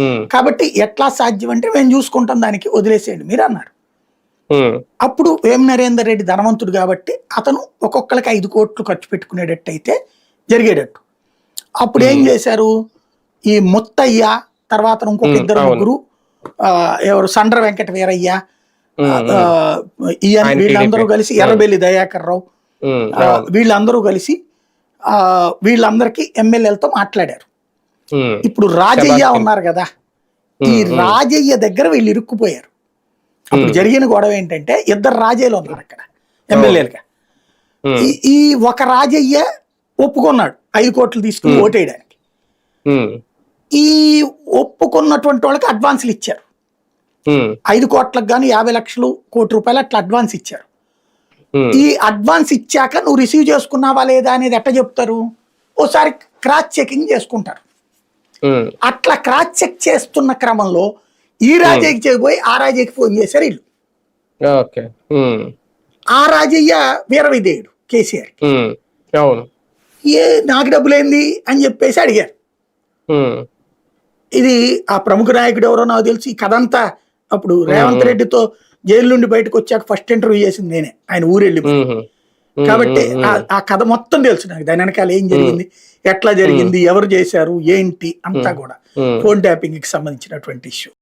ఉమ్, కాబట్టి ఎట్లా సాధ్యం అంటే మేము చూసుకుంటాం దానికి వదిలేసేయండి. మీరు అన్నారు ఉమ్, అప్పుడు వేం నరేందర్ రెడ్డి ధనవంతుడు కాబట్టి అతను ఒక్కొక్కరికి ఐదు కోట్లు ఖర్చు పెట్టుకునేటట్టు అయితే జరిగేటట్టు. అప్పుడు ఏం చేశారు? ఈ ముత్తయ్య తర్వాత ఇంకొక ఇద్దరు. ముగ్గురు ఎవరు? సండ్ర వెంకట వీరయ్య ఈయన వీళ్ళందరూ. కలిసి ఎర్రబెల్లి దయాకర్ రావు. వీళ్ళందరూ కలిసి ఆ, వీళ్ళందరికీ ఎమ్మెల్యేలతో మాట్లాడారు. ఇప్పుడు రాజయ్య ఉన్నారు కదా ఈ. రాజయ్య దగ్గర వీళ్ళు ఇరుక్కుపోయారు. అప్పుడు. జరిగిన గొడవ ఏంటంటే ఇద్దరు రాజయ్యలు ఉన్నారు అక్కడ ఎమ్మెల్యేలుగా. ఈ ఒక రాజయ్య ఒప్పుకున్నాడు ఐదు కోట్లు తీసుకుని. ఓటేయడానికి. ఈ ఒప్పుకున్నటువంటి వాళ్ళకి అడ్వాన్సులు ఇచ్చారు. ఐదు కోట్లకు గాను యాభై లక్షలు కోటి రూపాయలు అట్లా అడ్వాన్స్ ఇచ్చారు. ఈ అడ్వాన్స్ ఇచ్చాక నువ్వు రిసీవ్ చేసుకున్నావా లేదా అనేది ఎట్ట చెప్తారు? ఓసారి క్రాస్ చెకింగ్ చేసుకుంటారు. అట్లా క్రాస్ చెక్ చేస్తున్న క్రమంలో ఈ రాజయ్యకి చేయబోయి ఆ రాజయ్యకి ఫోన్ చేశారు వీళ్ళు. ఆ రాజయ్య వీర విధేయుడు కేసీఆర్ అవును. ఏ నాకు డబ్బులేంది అని చెప్పేసి అడిగారు. ఇది ఆ ప్రముఖ నాయకుడు ఎవరో నాకు తెలిసి. ఈ కథ అంతా అప్పుడు రేవంత్ రెడ్డితో జైలు నుండి బయటకు వచ్చాక ఫస్ట్ ఇంటర్వ్యూ చేసింది నేనే. ఆయన ఊరెళ్ళి ఉమ్, ఉమ్, కాబట్టి ఆ- కథ మొత్తం తెలుసు నాకు. దాని వెనకాల ఏం జరిగింది? ఎట్లా జరిగింది? ఎవరు చేశారు? ఏంటి? అంతా కూడా. ఫోన్ ట్యాపింగ్కి సంబంధించినటువంటి ఇష్యూ.